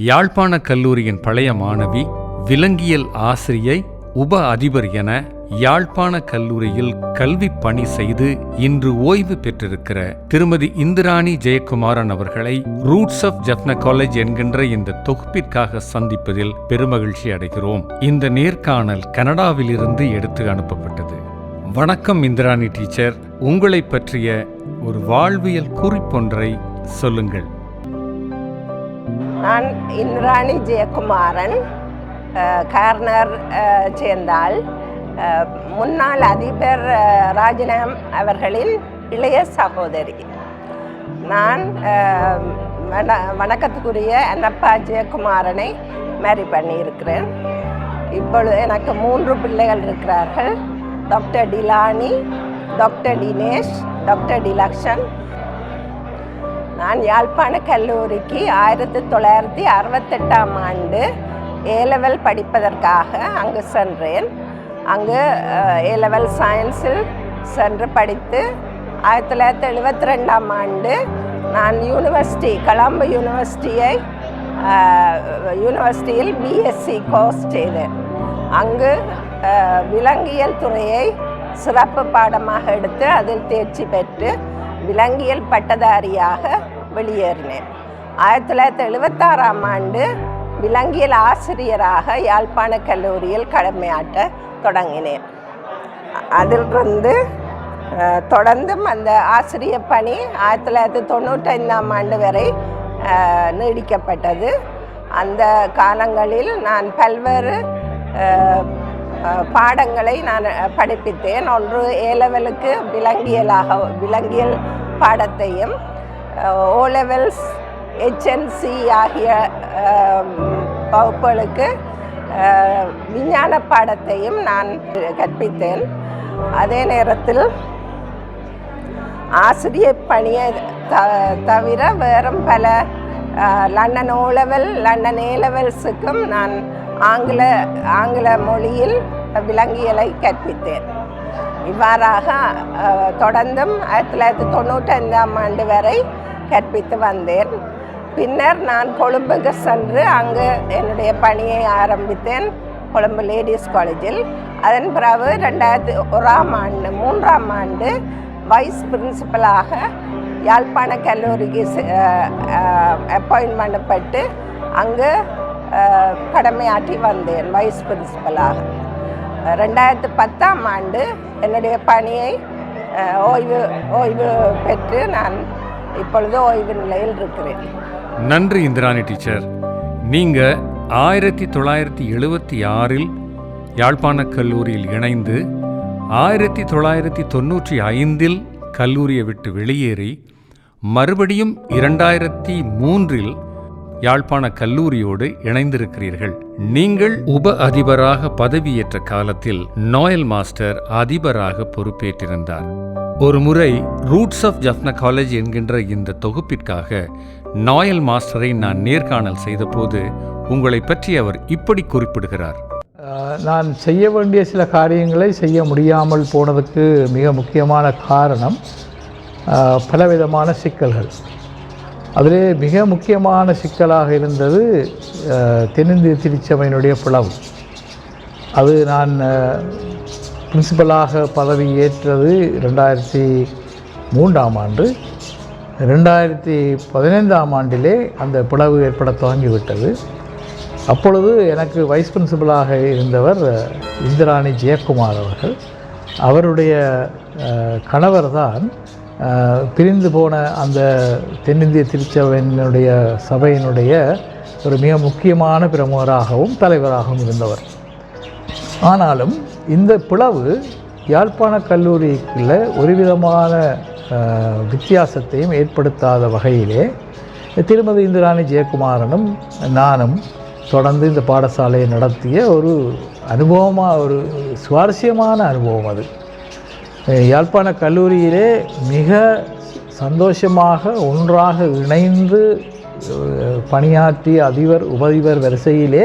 யாழ்ப்பாண கல்லூரியின் பழைய மாணவி விலங்கியல் ஆசிரியை உப அதிபர் என யாழ்ப்பாண கல்லூரியில் கல்வி பணி செய்து இன்று ஓய்வு பெற்றிருக்கிற திருமதி இந்திராணி ஜெயக்குமாரன் அவர்களை ரூட்ஸ் ஆஃப் ஜப்ன காலேஜ் என்கின்ற இந்த தொகுப்பிற்காக சந்திப்பதில் பெருமகிழ்ச்சி அடைகிறோம். இந்த நேர்காணல் கனடாவிலிருந்து எடுத்து அனுப்பப்பட்டது. வணக்கம் இந்திராணி டீச்சர். உங்களை பற்றிய ஒரு வாழ்வியல் குறிப்பொன்றை சொல்லுங்கள். நான் இந்திராணி ஜெயக்குமாரன் கார்னர் சேர்ந்தால் முன்னாள் அதிபர் ராஜினாம் அவர்களின் இளைய சகோதரி. நான் வண- வணக்கத்துக்குரிய அன்னப்பா ஜெயக்குமாரனை மேரி பண்ணியிருக்கிறேன். இப்பொழுது எனக்கு மூன்று பிள்ளைகள் இருக்கிறார்கள். Doctor Dilani doctor Dinesh doctor Dilakshan நான் யாழ்ப்பாண கல்லூரிக்கு ஆயிரத்தி தொள்ளாயிரத்தி அறுபத்தெட்டாம் ஆண்டு ஏலெவல் படிப்பதற்காக அங்கு சென்றேன். அங்கு ஏலெவல் சயின்ஸில் சென்று படித்து ஆயிரத்தி தொள்ளாயிரத்தி எழுபத்தி ரெண்டாம் ஆண்டு நான் யூனிவர்சிட்டி கலாம்பு யூனிவர்சிட்டியை யூனிவர்சிட்டியில் பிஎஸ்சி கோர்ஸ் செய்தேன். அங்கு விலங்கியல் துறையை சிறப்பு பாடமாக எடுத்து அதில் தேர்ச்சி பெற்று விலங்கியல் பட்டதாரியாக வெளியேறினேன். ஆயிரத்தி தொள்ளாயிரத்தி எழுபத்தாறாம் ஆண்டு விலங்கியல் ஆசிரியராக யாழ்ப்பாண கல்லூரியில் கடமையாட்ட தொடங்கினேன். அதிலிருந்து வந்து தொடர்ந்தும் அந்த ஆசிரியர் பணி ஆயிரத்தி தொள்ளாயிரத்தி தொண்ணூற்றைந்தாம் ஆண்டு வரை நீடிக்கப்பட்டது. அந்த காலங்களில் நான் பல்வேறு பாடங்களை நான் படிப்பித்தேன். ஒன்று ஏலெவலுக்கு விலங்கியலாக விலங்கியல் பாடத்தையும் ஓ லெவல்ஸ் ஹெச்என்சி ஆகிய வகுப்புகளுக்கு விஞ்ஞான பாடத்தையும் நான் கற்பித்தேன். அதே நேரத்தில் ஆசிரியர் பணியை த தவிர வேறும் பல London O level London A லெவல்ஸுக்கும் நான் ஆங்கில ஆங்கில மொழியில் விலங்கியலை கற்பித்தேன். இவ்வாறாக தொடர்ந்தும் ஆயிரத்தி தொள்ளாயிரத்தி தொண்ணூற்றைந்தாம் ஆண்டு வரை கற்பித்து வந்தேன். பின்னர் நான் கொழும்புக்கு சென்று அங்கு என்னுடைய பணியை ஆரம்பித்தேன் கொழும்பு லேடிஸ் காலேஜில். அதன் பிறகு ரெண்டாயிரத்தி ஒராம் ஆண்டு மூன்றாம் ஆண்டு வைஸ் பிரின்சிபலாக யாழ்ப்பாண கல்லூரிக்கு அப்பாயின்மெண்ட் பட்டு அங்கு கடமையாற்றி வந்தேன் வைஸ் பிரின்சிபலாக. ரெண்டாயிரத்து பத்தாம் ஆண்டு என்னுடைய பணியை ஓய்வு ஓய்வு பெற்று நான் இப்பொழுது ஓய்வு நிலையில் இருக்கிறேன். நன்றி இந்திராணி டீச்சர். நீங்கள் ஆயிரத்தி தொள்ளாயிரத்தி எழுபத்தி ஆறில் யாழ்ப்பாண கல்லூரியில் இணைந்து ஆயிரத்தி தொள்ளாயிரத்தி தொண்ணூற்றி ஐந்தில் கல்லூரியை விட்டு வெளியேறி மறுபடியும் இரண்டாயிரத்தி மூன்றில் யாழ்ப்பாண கல்லூரியோடு இணைந்திருக்கிறீர்கள். நீங்கள் உப அதிபராக பதவியேற்ற காலத்தில் நோயல் மாஸ்டர் அதிபராக பொறுப்பேற்றிருந்தார். ஒரு முறை ரூட்ஸ் ஆஃப் ஜஃப்ன காலேஜ் என்கின்ற இந்த தொகுப்பிற்காக நாயல் மாஸ்டரை நான் நேர்காணல் செய்தபோது உங்களை பற்றி அவர் இப்படி குறிப்பிடுகிறார். ஆஹ் நான் செய்ய வேண்டிய சில காரியங்களை செய்ய முடியாமல் போனதுக்கு மிக முக்கியமான காரணம் ஆஹ் பலவிதமான சிக்கல்கள். அதிலே மிக முக்கியமான சிக்கலாக இருந்தது தென்னிந்திய திருச்சபையினுடைய பிளவு. அது நான் பிரின்சிபலாக பதவி ஏற்றது ரெண்டாயிரத்தி மூன்றாம் ஆண்டு. ரெண்டாயிரத்தி பதினைந்தாம் ஆண்டிலே அந்த பிளவு ஏற்பட துவங்கிவிட்டது. அப்பொழுது எனக்கு வைஸ் பிரின்சிபலாக இருந்தவர் இந்திராணி ஜெயக்குமார் அவர்கள். அவருடைய கணவர் தான் பிரிந்து போன அந்த தென்னிந்திய திருச்சபையினுடைய சபையினுடைய ஒரு மிக முக்கியமான பிரமுகராகவும் தலைவராகவும் இருந்தவர். ஆனாலும் இந்த பிளவு யாழ்ப்பாண கல்லூரிக்குள்ள ஒரு விதமான வித்தியாசத்தையும் ஏற்படுத்தாத வகையிலே திருமதி இந்திராணி ஜெயக்குமாரனும் நானும் தொடர்ந்து இந்த பாடசாலையை நடத்திய ஒரு அனுபவமாக ஒரு சுவாரஸ்யமான அனுபவம் அது. யாழ்ப்பாண கல்லூரியிலே மிக சந்தோஷமாக ஒன்றாக இணைந்து பணியாற்றி பணியாற்றிய அதிபர் உபதிபர் வரிசையிலே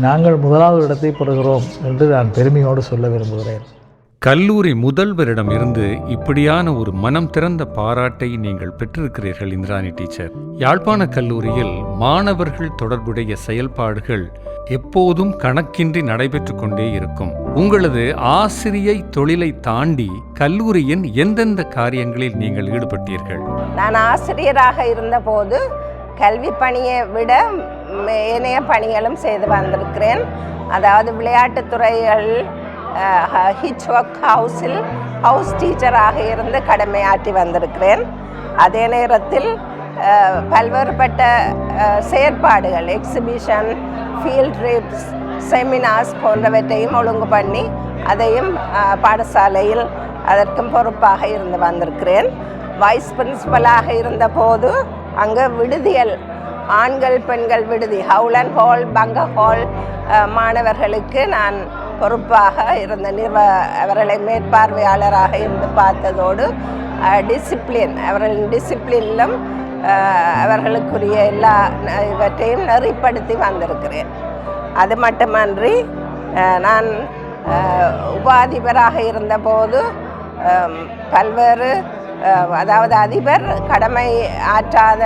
நாங்கள் முதலாவது இடத்தை பெறுகிறோம் என்று நான் பெருமையோடு சொல்ல விரும்புகிறேன். கல்லூரி முதல்வரிடமிருந்து இப்படியான ஒரு மனம் திறந்த பாராட்டை நீங்கள் பெற்றிருக்கிறீர்கள் இந்திராணி டீச்சர். யாழ்ப்பாண கல்லூரியில் மாணவர்கள் தொடர்புடைய செயல்பாடுகள் எப்போதும் கணக்கின்றி நடைபெற்று கொண்டே இருக்கும். உங்களது ஆசிரியை தொழிலை தாண்டி கல்லூரியின் எந்தெந்த காரியங்களில் நீங்கள் ஈடுபட்டீர்கள்? நான் ஆசிரியராக இருந்தபோது கல்வி பணியை விட ஏனைய பணிகளும் செய்து வந்திருக்கிறேன். அதாவது விளையாட்டுத் துறைகள் ஹிச் ஒர்க் ஹவுஸில் ஹவுஸ் டீச்சராக இருந்து கடமையாற்றி வந்திருக்கிறேன். அதே நேரத்தில் பல்வேறுபட்ட செயற்பாடுகள் எக்ஸிபிஷன் ஃபீல்ட் ட்ரிப்ஸ் செமினார்ஸ் போன்றவற்றையும் ஒழுங்கு பண்ணி அதையும் பாடசாலையில் அதற்கும் பொறுப்பாக இருந்து வந்திருக்கிறேன். வைஸ் பிரின்சிபலாக இருந்தபோது அங்கே விடுதியல் ஆண்கள் பெண்கள் விடுதி ஹவுலன் ஹால் பங்க ஹால் மாணவர்களுக்கு நான் பொறுப்பாக இருந்த நிர்வ அவர்களை மேற்பார்வையாளராக இருந்து பார்த்ததோடு டிசிப்ளின் அவர்களின் டிசிப்ளினிலும் அவர்களுக்குரிய எல்லா இவற்றையும் நெறிப்படுத்தி வந்திருக்கிறேன். அது மட்டுமன்றி நான் உபாதிபராக இருந்தபோது பல்வேறு அதாவது அதிபர் கடமை ஆற்றாத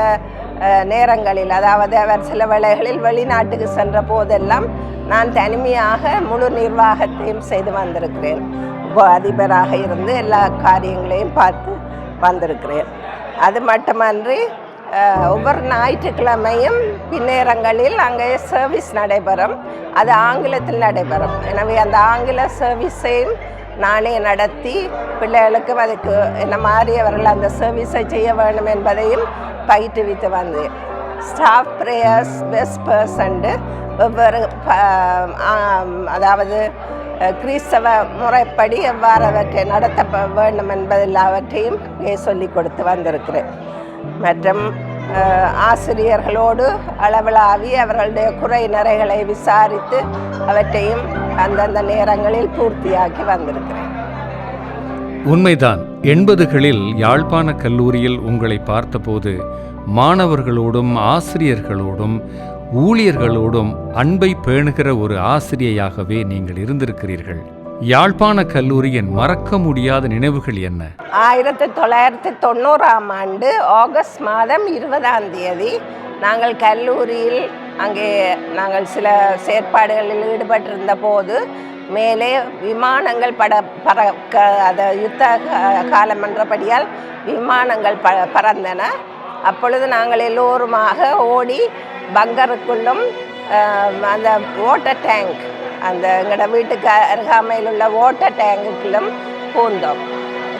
நேரங்களில் அதாவது அவர் சில வேளைகளில் வெளிநாட்டுக்கு சென்ற போதெல்லாம் நான் தனிமையாக முழு நிர்வாகத்தையும் செய்து வந்திருக்கிறேன். உப அதிபராக இருந்து எல்லா காரியங்களையும் பார்த்து வந்திருக்கிறேன். அது மட்டுமன்றி ஒவ்வொரு ஞாயிற்றுக்கிழமையும் பின்னேரங்களில் அங்கே சர்வீஸ் நடைபெறும். அது ஆங்கிலத்தில் நடைபெறும். எனவே அந்த ஆங்கில சர்வீஸையும் நானே நடத்தி பிள்ளைகளுக்கும் அதுக்கு என்ன மாதிரி அவர்கள் அந்த சர்வீஸை செய்ய வேண்டும் என்பதையும் பயிற்றுவித்து வந்தேன். ஸ்டாஃப் ப்ரேயர்ஸ் பெஸ்ட் பர்சன்ட்டு வெவ்வேறு அதாவது கிறிஸ்தவ முறைப்படி எவ்வாறு அவற்றை நடத்த ப- வேண்டும் என்பதெல்லாவற்றையும் இங்கே சொல்லிக் கொடுத்து வந்திருக்கிறேன். மற்றும் ஆசிரியர்களோடு அளவலாவி அவர்களுடைய குறை நிறைகளை விசாரித்து அவற்றையும் அந்தந்த நேரங்களில் பூர்த்தியாக்கி வந்திருக்கிறேன். உண்மைதான். எண்பதுகளில் யாழ்ப்பாண கல்லூரியில் உங்களை பார்த்தபோது மாணவர்களோடும் ஆசிரியர்களோடும் ஊழியர்களோடும் அன்பை பேணுகிற ஒரு ஆசிரியையாகவே நீங்கள் இருந்திருக்கிறீர்கள். யாழ்ப்பாண கல்லூரியின் மறக்க முடியாத நினைவுகள் என்ன? ஆயிரத்தி தொள்ளாயிரத்தி தொண்ணூறாம் ஆண்டு ஆகஸ்ட் மாதம் இருபதாம் தேதி நாங்கள் கல்லூரியில் அங்கே நாங்கள் சில செயற்பாடுகளில் ஈடுபட்டிருந்த போது மேலே விமானங்கள் பட பறக்க அதை யுத்த கா- காலம் என்றபடியால் விமானங்கள் ப பறந்தன. அப்பொழுது நாங்கள் எல்லோருமாக ஓடி பங்கருக்குள்ளும் அந்த வாட்டர் டேங்க் அந்த எங்களோட வீட்டுக்கு அருகாமையில் உள்ள வாட்டர் டேங்குக்குள்ளும் பூந்தோம்.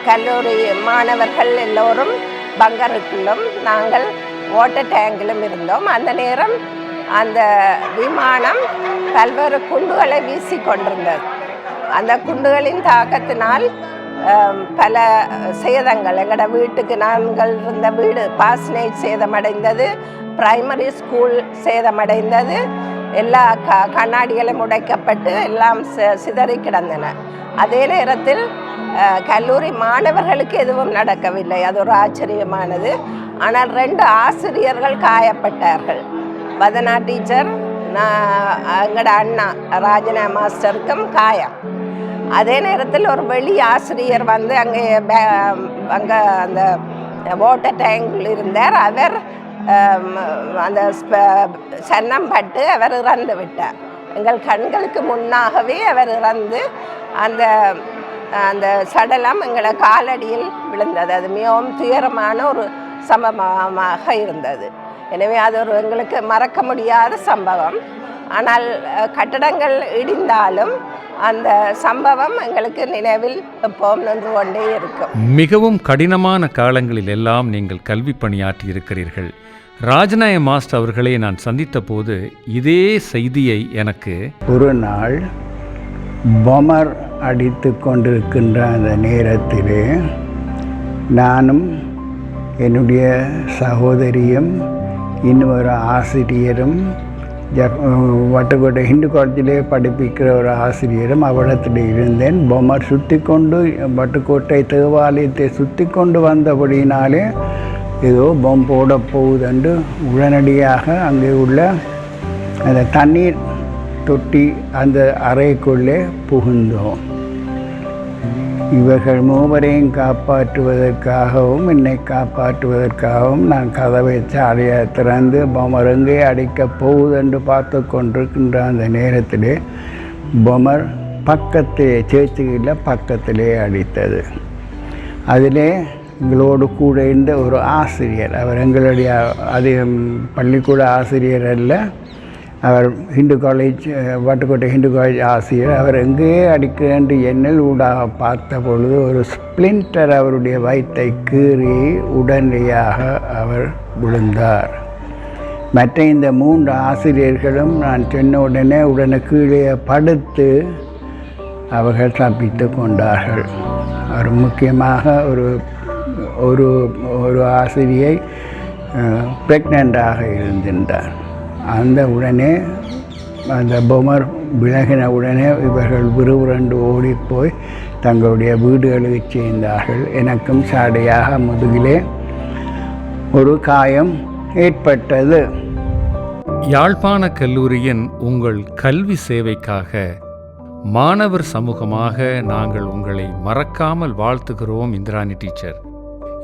கல்லூரி மாணவர்கள் எல்லோரும் பங்கருக்குள்ளும் நாங்கள் வாட்டர் டேங்கிலும் இருந்தோம். அந்த நேரம் அந்த விமானம் பல்வேறு குண்டுகளை வீசி கொண்டிருந்தது. அந்த குண்டுகளின் தாக்கத்தினால் பல சேதங்கள் எங்களோட வீட்டுக்கு நாங்கள் இருந்த வீடு பாஸ்னேஜ் சேதமடைந்தது பிரைமரி ஸ்கூல் சேதமடைந்தது எல்லா க கண்ணாடிகளும் உடைக்கப்பட்டு எல்லாம் சிதறி கிடந்தன. அதே நேரத்தில் கல்லூரி மாணவர்களுக்கு எதுவும் நடக்கவில்லை. அது ஒரு ஆச்சரியமானது. ஆனால் ரெண்டு ஆசிரியர்கள் காயப்பட்டார்கள். வதனா டீச்சர் நான் எங்களோட அண்ணா ராஜனா மாஸ்டருக்கும் காயம். அதே நேரத்தில் ஒரு வெளி ஆசிரியர் வந்து அங்கே அங்கே அந்த வாட்டர் டேங்கில் இருந்தார். அவர் அந்த சன்னம் பட்டு அவர் இறந்து விட்டார். எங்கள் கண்களுக்கு முன்னாகவே அவர் இறந்து அந்த அந்த சடலம் எங்களை காலடியில் விழுந்தது. அது மிகவும் துயரமான ஒரு சம்பவமாக இருந்தது. எனவே அது ஒரு எங்களுக்கு மறக்க முடியாத சம்பவம். ஆனால் கட்டடங்கள் இடிந்தாலும் அந்த சம்பவம் எங்களுக்கு நினைவில் எப்பவும் நின்று கொண்டே இருக்கும். மிகவும் கடினமான காலங்களில் எல்லாம் நீங்கள் கல்வி பணியாற்றி இருக்கிறீர்கள். ராஜநாய மாஸ்டர் அவர்களை நான் சந்தித்த போது இதே செய்தியை எனக்கு ஒரு நாள் பொமர் அடித்து கொண்டிருக்கின்ற அந்த நேரத்திலே நானும் என்னுடைய சகோதரியும் இன்னொரு ஆசிரியரும் வட்டுக்கோட்டை ஹிந்து காலத்திலே படிப்பிக்கிற ஒரு ஆசிரியரும் அவரிடத்தில் இருந்தேன். பொம்மர் சுற்றி கொண்டு வட்டுக்கோட்டை தேவாலயத்தை சுற்றி கொண்டு வந்தபடினாலே ஏதோ பொம் போட போகுதுண்டு. உடனடியாக அங்கே உள்ள அந்த தண்ணீர் தொட்டி அந்த அறைக்குள்ளே புகுந்தோம். இவர்கள் மூவரையும் காப்பாற்றுவதற்காகவும் என்னை காப்பாற்றுவதற்காகவும் நான் கதவை சாலையை திறந்து பொமருங்கே அடிக்கப் போகுதென்று பார்த்து கொண்டிருக்கின்ற அந்த நேரத்திலே பொமர் பக்கத்திலே சேர்ச்சியில் பக்கத்திலே அடித்தது. அதிலே எங்களோடு கூட இருந்த ஒரு ஆசிரியர் அவர் எங்களுடைய அது பள்ளிக்கூட ஆசிரியர் அல்ல அவர் ஹிந்து காலேஜ் வாட்டுக்கோட்டை ஹிந்து காலேஜ் ஆசிரியர். அவர் எங்கேயே அடிக்கிறேன் எண்ணல் ஊடாக பார்த்த பொழுது ஒரு ஸ்பிளிண்டர் அவருடைய வயிற்றை கீறி உடனடியாக அவர் விழுந்தார். மற்ற இந்த மூன்று ஆசிரியர்களும் நான் சொன்ன உடனே உடனே கீழே படுத்து அவர்கள் தப்பித்து கொண்டார்கள். அவர் முக்கியமாக ஒரு ஒரு ஒரு ஆசிரியை ப்ரெக்னெண்ட்டாக இருந்திருந்தார். அந்த உடனே அந்த பொமர் விலகின உடனே இவர்கள் விறுவிறண்டு ஓடிப்போய் தங்களுடைய வீடுகளுக்கு சேர்ந்தார்கள். எனக்கும் சாடையாக முதுகிலே ஒரு காயம் ஏற்பட்டது. யாழ்ப்பாண கல்லூரியின் உங்கள் கல்வி சேவைக்காக மாணவர் சமூகமாக நாங்கள் உங்களை மறக்காமல் வாழ்த்துகிறோம் இந்திராணி டீச்சர்.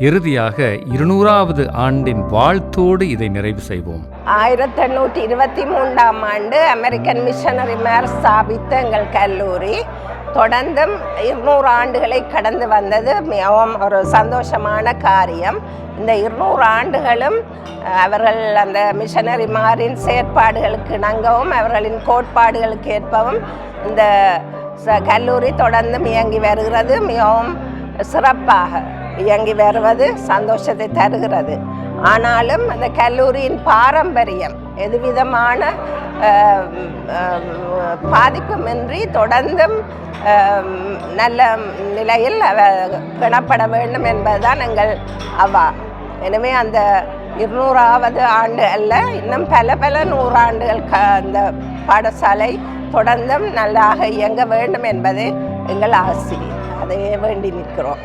இறுதியாக இருநூறாவது ஆண்டின் வாழ்த்தோடு இதை நிறைவு செய்வோம். ஆயிரத்தி எண்ணூற்றி இருபத்தி மூன்றாம் ஆண்டு அமெரிக்கன் மிஷனரி மேர் ஸ்தாபித்த எங்கள் கல்லூரி தொடர்ந்தும் இருநூறு ஆண்டுகளை கடந்து வந்தது மிகவும் ஒரு சந்தோஷமான காரியம். இந்த இருநூறு ஆண்டுகளும் அவர்கள் அந்த மிஷனரி மாரின் செயற்பாடுகளுக்கு இணங்கவும் அவர்களின் கோட்பாடுகளுக்கு ஏற்பவும் இந்த ச- கல்லூரி தொடர்ந்து இயங்கி வருகிறது. மிகவும் சிறப்பாக இயங்கி வருவது சந்தோஷத்தை தருகிறது. ஆனாலும் அந்த கல்லூரியின் பாரம்பரியம் எதுவிதமான பாதிப்புமின்றி தொடர்ந்தும் நல்ல நிலையில் அவ பிணப்பட வேண்டும் என்பதுதான் எங்கள் அவா. எனவே அந்த இருநூறாவது ஆண்டு அல்ல இன்னும் பல பல நூறாண்டுகள் க அந்த பாடசாலை தொடர்ந்தும் நல்லாக இயங்க வேண்டும் என்பதே எங்கள் ஆசை. அதையே வேண்டி நிற்கிறோம்.